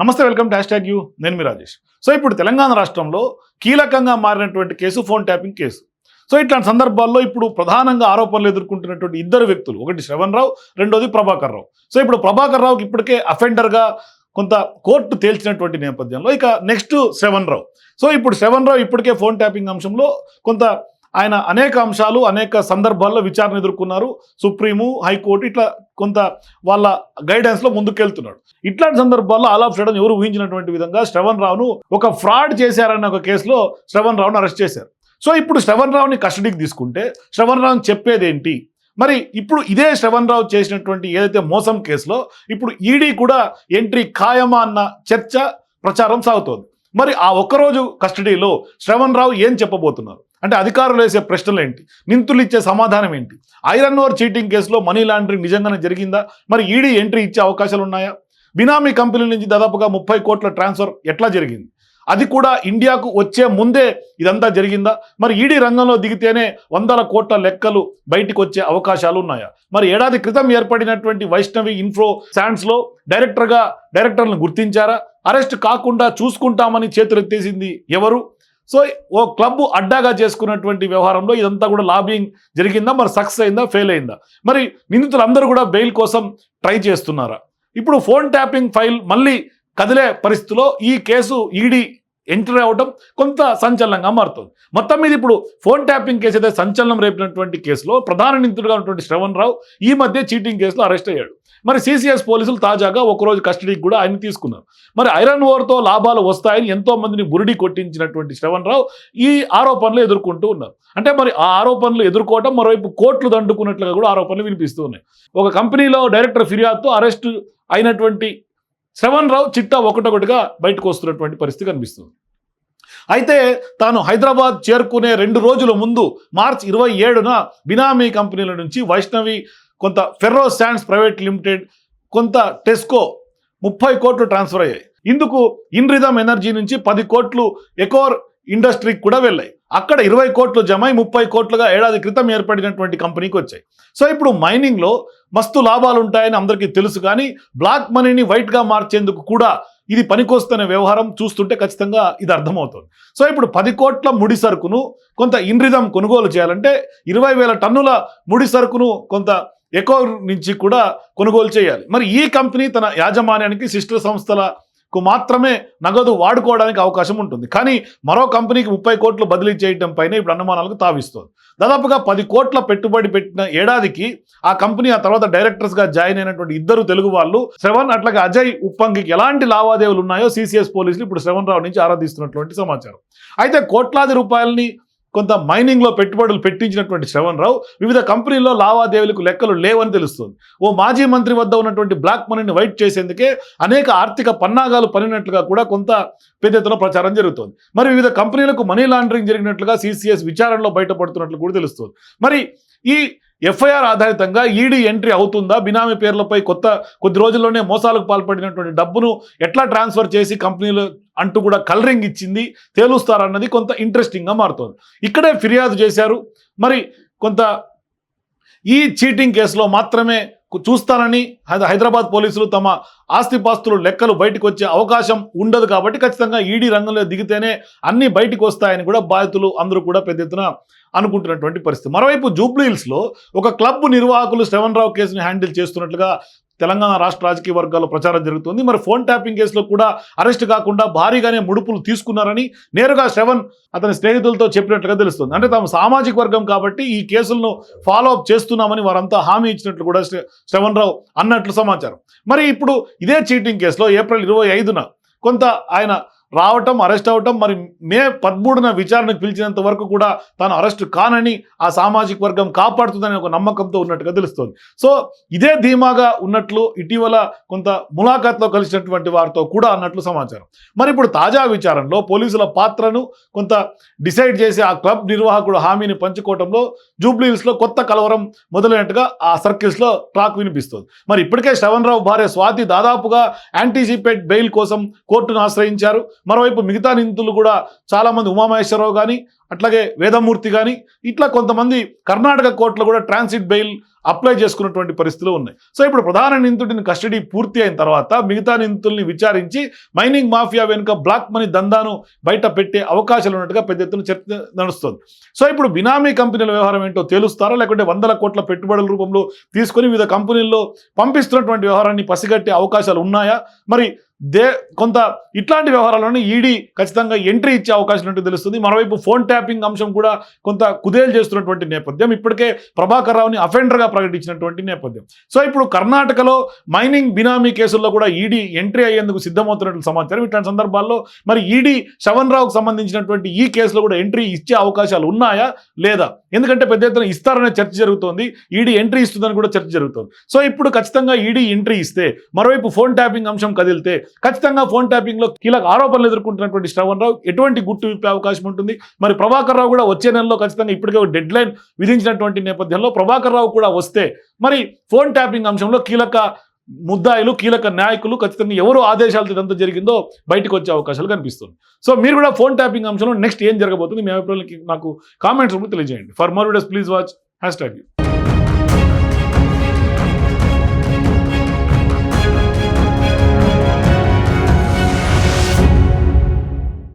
నమస్తే welcome dash tag you. నేను మీ Rajesh. So ఇప్పుడు తెలంగాణ రాష్ట్రంలో కీలకంగా మారినటువంటి case phone tapping case. So ఇట్లాంటి సందర్భాల్లో ఇప్పుడు ప్రధానంగా ఆరోపణలు ఎదుర్కొంటున్నటువంటి ఇద్దరు వ్యక్తులు ఒకటి శ్రవణ్ రావు రెండోది ప్రభాకర్ రావు. సో ఇప్పుడు ప్రభాకర్ రావుకి ఇప్పటికే అఫెండర్గా కొంత కోర్టు తేల్చినటువంటి నేపథ్యంలో ఇక నెక్స్ట్ శ్రవణ్ రావు. సో ఇప్పుడు శ్రవణ్ రావు ఇప్పటికే ఫోన్ ట్యాపింగ్ అంశంలో కొంత ఆయన అనేక అంశాలు అనేక సందర్భాల్లో విచారణ ఎదుర్కొన్నారు. సుప్రీము హైకోర్టు ఇట్లా కొంత వాళ్ళ గైడెన్స్లో ముందుకెళ్తున్నాడు. ఇట్లాంటి సందర్భాల్లో ఆల్ ఆఫ్ సడన్ ఎవరు ఊహించినటువంటి విధంగా శ్రవణ్ రావును ఒక ఫ్రాడ్ చేశారన్న ఒక కేసులో శ్రవణ్ రావును అరెస్ట్ చేశారు. సో ఇప్పుడు శ్రవణ్ రావుని కస్టడీకి తీసుకుంటే శ్రవణ్ రావుని చెప్పేదేంటి? మరి ఇప్పుడు ఇదే శ్రవణ్ రావు చేసినటువంటి ఏదైతే మోసం కేసులో ఇప్పుడు ఈడీ కూడా ఎంట్రీ ఖాయమా అన్న చర్చ ప్రచారం సాగుతోంది. మరి ఆ ఒక్కరోజు కస్టడీలో శ్రవణ్ రావు ఏం చెప్పబోతున్నారు? అంటే అధికారులు వేసే ప్రశ్నలు ఏంటి నింతులు ఇచ్చే సమాధానం ఏంటి ఐరన్ ఓవర్ చీటింగ్ కేసులో మనీ లాండరింగ్ నిజంగానే జరిగిందా? మరి ఈడీ ఎంట్రీ ఇచ్చే అవకాశాలు ఉన్నాయా? బినామీ కంపెనీ నుంచి దాదాపుగా ముప్పై కోట్ల ట్రాన్స్ఫర్ ఎట్లా జరిగింది? అది కూడా ఇండియాకు వచ్చే ముందే ఇదంతా జరిగిందా? మరి ఈడీ రంగంలో దిగితేనే వందల కోట్ల లెక్కలు బయటకు వచ్చే అవకాశాలు ఉన్నాయా? మరి ఏడాది క్రితం ఏర్పడినటువంటి వైష్ణవి ఇన్ఫ్రో శాండ్స్లో డైరెక్టర్గా డైరెక్టర్లను గుర్తించారా? అరెస్ట్ కాకుండా చూసుకుంటామని చేతులెత్తేసింది ఎవరు? సో ఓ క్లబ్ అడ్డాగా చేసుకున్నటువంటి వ్యవహారంలో ఇదంతా కూడా లాబింగ్ జరిగిందా? మరి సక్సెస్ అయిందా? ఫెయిల్ అయిందా? మరి నిందితులందరూ కూడా బెయిల్ కోసం ట్రై చేస్తున్నారా? ఇప్పుడు ఫోన్ ట్యాపింగ్ ఫైల్ మళ్ళీ కదిలే పరిస్థితిలో ఈ కేసు ఈడీ ఎంట్రీ అవడం కొంత సంచలనంగా మారుతుంది. మొత్తం మీద ఇప్పుడు ఫోన్ ట్యాపింగ్ కేసు అయితే సంచలనం రేపినటువంటి కేసులో ప్రధాన నిందితుడుగా ఉన్నటువంటి శ్రవణ్ రావు ఈ మధ్య చీటింగ్ కేసులో అరెస్ట్ అయ్యాడు. మరి సిసిఎస్ పోలీసులు తాజాగా ఒకరోజు కస్టడీకి కూడా ఆయన తీసుకున్నారు. మరి ఐరన్ ఓవర్తో లాభాలు వస్తాయని ఎంతో మందిని బురిడి కొట్టించినటువంటి శ్రవణ్ రావు ఈ ఆరోపణలు ఎదుర్కొంటూ ఉన్నారు. అంటే మరి ఆ ఆరోపణలు ఎదుర్కోవడం మరోవైపు కోట్లు దండుకున్నట్లుగా కూడా ఆరోపణలు వినిపిస్తూ ఉన్నాయి. ఒక కంపెనీలో డైరెక్టర్ ఫిర్యాదుతో అరెస్ట్ అయినటువంటి శ్రవణ్ రావు చిట్టా ఒకటొకటిగా బయటకు వస్తున్నటువంటి పరిస్థితి కనిపిస్తుంది. అయితే తాను హైదరాబాద్ చేరుకునే రెండు రోజుల ముందు మార్చ్ ఇరవై ఏడున బినామీ కంపెనీల నుంచి వైష్ణవి కొంత ఫెర్రో శాండ్స్ ప్రైవేట్ లిమిటెడ్ కొంత టెస్కో ముప్పై కోట్లు ట్రాన్స్ఫర్ అయ్యాయి. ఇందుకు ఇన్రిథమ్ ఎనర్జీ నుంచి పది కోట్లు ఎకోర్ ఇండస్ట్రీకి కూడా వెళ్ళాయి. అక్కడ ఇరవై కోట్లు జమై ముప్పై కోట్లుగా ఏడాది క్రితం ఏర్పడినటువంటి కంపెనీకి వచ్చాయి. సో ఇప్పుడు మైనింగ్లో మస్తు లాభాలు ఉంటాయని అందరికీ తెలుసు కానీ బ్లాక్ మనీని వైట్గా మార్చేందుకు కూడా ఇది పనికొస్తున్న వ్యవహారం చూస్తుంటే ఖచ్చితంగా ఇది అర్థమవుతుంది. సో ఇప్పుడు పది కోట్ల ముడి సరుకును కొంత ఇన్రిధం కొనుగోలు చేయాలంటే ఇరవై వేల టన్నుల ముడి సరుకును కొంత ఎకో నుంచి కూడా కొనుగోలు చేయాలి. మరి ఈ కంపెనీ తన యాజమాన్యానికి సిస్టర్ కు మాత్రమే నగదు వాడుకోవడానికి అవకాశం ఉంటుంది. కానీ మరో కంపెనీకి ముప్పై కోట్లు బదిలీ చేయడం పైన ఇప్పుడు అనుమానాలకు తావిస్తోంది. దాదాపుగా పది కోట్ల పెట్టుబడి పెట్టిన ఏడాదికి ఆ కంపెనీ ఆ తర్వాత డైరెక్టర్స్గా జాయిన్ అయినటువంటి ఇద్దరు తెలుగు వాళ్ళు శ్రవణ్ అట్లాగే అజయ్ ఉప్పంగికి ఎలాంటి లావాదేవీలు ఉన్నాయో సిసిఎస్ పోలీసులు ఇప్పుడు శ్రవణ్ రావు నుంచి ఆరాధిస్తున్నటువంటి సమాచారం. అయితే కోట్లాది రూపాయలని కొంత మైనింగ్లో పెట్టుబడులు పెట్టించినటువంటి శ్రవణ్ రావు వివిధ కంపెనీల్లో లావాదేవీలకు లెక్కలు లేవని తెలుస్తుంది. ఓ మాజీ మంత్రి వద్ద ఉన్నటువంటి బ్లాక్ మనీని వైట్ చేసేందుకే అనేక ఆర్థిక పన్నాగాలు పనినట్లుగా కూడా కొంత పెద్ద ఎత్తున ప్రచారం జరుగుతోంది. మరి వివిధ కంపెనీలకు మనీ లాండరింగ్ జరిగినట్లుగా సిసిఎస్ విచారణలో బయటపడుతున్నట్లు కూడా తెలుస్తుంది. మరి ఈ ఎఫ్ఐఆర్ ఆధారితంగా ఈడీ ఎంట్రీ అవుతుందా? బినామీ పేర్లపై కొత్త కొద్ది రోజుల్లోనే మోసాలకు పాల్పడినటువంటి డబ్బును ఎట్లా ట్రాన్స్ఫర్ చేసి కంపెనీలు అంటూ కూడా కలరింగ్ ఇచ్చింది తేలుస్తారన్నది కొంత ఇంట్రెస్టింగ్గా మారుతోంది. ఇక్కడే ఫిర్యాదు చేశారు. మరి కొంత ఈ చీటింగ్ కేసులో మాత్రమే చూస్తానని హైద- హైదరాబాద్ పోలీసులు తమ ఆస్తిపాస్తులు లెక్కలు బయటకు వచ్చే అవకాశం ఉండదు కాబట్టి ఖచ్చితంగా ఈడీ రంగంలో దిగితేనే అన్ని బయటకు వస్తాయని కూడా బాధితులు అందరూ కూడా పెద్ద ఎత్తున అనుకుంటున్నటువంటి పరిస్థితి. మరోవైపు జూబ్లీహిల్స్లో ఒక క్లబ్ నిర్వాహకులు శ్రవణ్ రావు కేసుని హ్యాండిల్ చేస్తున్నట్లుగా తెలంగాణ రాష్ట్ర రాజకీయ వర్గాల్లో ప్రచారం జరుగుతుంది. మరి ఫోన్ ట్యాపింగ్ కేసులో కూడా అరెస్ట్ కాకుండా భారీగానే ముడుపులు తీసుకున్నారని నేరుగా శ్రవణ్ అతని స్నేహితులతో చెప్పినట్లుగా తెలుస్తుంది. అంటే తాము సామాజిక వర్గం కాబట్టి ఈ కేసులను ఫాలో అప్ చేస్తున్నామని వారంతా హామీ ఇచ్చినట్లు కూడా శ్రవణ్ రావు అన్నట్లు సమాచారం. మరి ఇప్పుడు ఇదే చీటింగ్ కేసులో ఏప్రిల్ ఇరవై ఐదున కొంత ఆయన రావటం అరెస్ట్ అవటం మరి మే పదమూడున విచారణకు పిలిచినంత వరకు కూడా తాను అరెస్ట్ కానని ఆ సామాజిక వర్గం కాపాడుతుందని ఒక నమ్మకంతో ఉన్నట్టుగా తెలుస్తోంది. సో ఇదే ధీమాగా ఉన్నట్లు ఇటీవల కొంత ములాఖాత్లో కలిసినటువంటి వారితో కూడా అన్నట్లు సమాచారం. మరి ఇప్పుడు తాజా విచారణలో పోలీసుల పాత్రను కొంత డిసైడ్ చేసి ఆ క్లబ్ నిర్వాహకుడు హామీని పంచుకోవడంలో జూబ్లీహిల్స్లో కొత్త కలవరం మొదలైనట్టుగా ఆ సర్కిల్స్లో టాక్ వినిపిస్తుంది. మరి ఇప్పటికే శ్రవణ్ రావు భార్య స్వాతి దాదాపుగా యాంటిసిపేట్ బెయిల్ కోసం కోర్టును ఆశ్రయించారు. మరోవైపు మిగతా నిందితులు కూడా చాలామంది ఉమామహేశ్వరరావు కానీ అట్లాగే వేదమూర్తి కానీ ఇట్లా కొంతమంది కర్ణాటక కోర్టులో కూడా ట్రాన్సిట్ బెయిల్ అప్లై చేసుకున్నటువంటి పరిస్థితులు ఉన్నాయి. సో ఇప్పుడు ప్రధాన నిందితుడిని కస్టడీ పూర్తి అయిన తర్వాత మిగతా నిందితుల్ని విచారించి మైనింగ్ మాఫియా వెనుక బ్లాక్ మనీ దందాను బయట పెట్టే అవకాశాలు ఉన్నట్టుగా పెద్ద ఎత్తున చర్చ నడుస్తుంది. సో ఇప్పుడు బినామీ కంపెనీల వ్యవహారం ఏంటో తేలుస్తారా? లేకుంటే వందల కోట్ల పెట్టుబడుల రూపంలో తీసుకొని వివిధ కంపెనీల్లో పంపిస్తున్నటువంటి వ్యవహారాన్ని పసిగట్టే అవకాశాలు ఉన్నాయా? మరి దే కొంత ఇట్లాంటి వ్యవహారాలను ఈడీ ఖచ్చితంగా ఎంట్రీ ఇచ్చే అవకాశం ఉన్నట్టు తెలుస్తుంది. మరోవైపు ఫోన్ కిడ్నాపింగ్ అంశం కూడా కొంత కుదేలు చేస్తున్నటువంటి నేపథ్యం. ఇప్పటికే ప్రభాకర్ రావుని అఫెండర్గా ప్రకటించినటువంటి నేపథ్యం. సో ఇప్పుడు కర్ణాటకలో మైనింగ్ బినామీ కేసుల్లో కూడా ఈడీ ఎంట్రీ అయ్యేందుకు సిద్ధమవుతున్నట్లు సమాచారం. ఇట్లాంటి సందర్భాల్లో మరి ఈడీ శవన్ రావుకు సంబంధించినటువంటి ఈ కేసులో కూడా ఎంట్రీ ఇచ్చే అవకాశాలు ఉన్నాయా? లేదా? ఎందుకంటే పెద్ద ఎత్తున ఇస్తారనే చర్చ జరుగుతోంది. ఈడీ ఎంట్రీ ఇస్తుందని కూడా చర్చ జరుగుతోంది. సో ఇప్పుడు ఖచ్చితంగా ఈడీ ఎంట్రీ ఇస్తే మరోవైపు ఫోన్ ట్యాపింగ్ అంశం కదిలితే ఖచ్చితంగా ఫోన్ ట్యాపింగ్లో కీలక ఆరోపణలు ఎదుర్కొంటున్నటువంటి శ్రవణ్ రావు ఎటువంటి గుట్టు విప్పే అవకాశం ఉంటుంది? మరి ప్రభాకర్ రావు కూడా వచ్చే నెలలో ఖచ్చితంగా ఇప్పటికే ఒక డెడ్ లైన్ విధించినటువంటి నేపథ్యంలో ప్రభాకర్ రావు కూడా వస్తే మరి ఫోన్ ట్యాపింగ్ అంశంలో కీలక ముద్దాయిలు కీలక నాయకులు ఖచ్చితంగా ఎవరు ఆదేశాలతో ఇదంతా జరిగిందో బయటకు వచ్చే అవకాశాలు కనిపిస్తుంది సో మీరు కూడా ఫోన్ ట్యాపింగ్ అంశంలో నెక్స్ట్ ఏం జరగబోతుంది మీ అభిప్రాయాలకి నాకు కామెంట్స్ రూపంలో తెలియజేయండి. For more videos please watch hashtag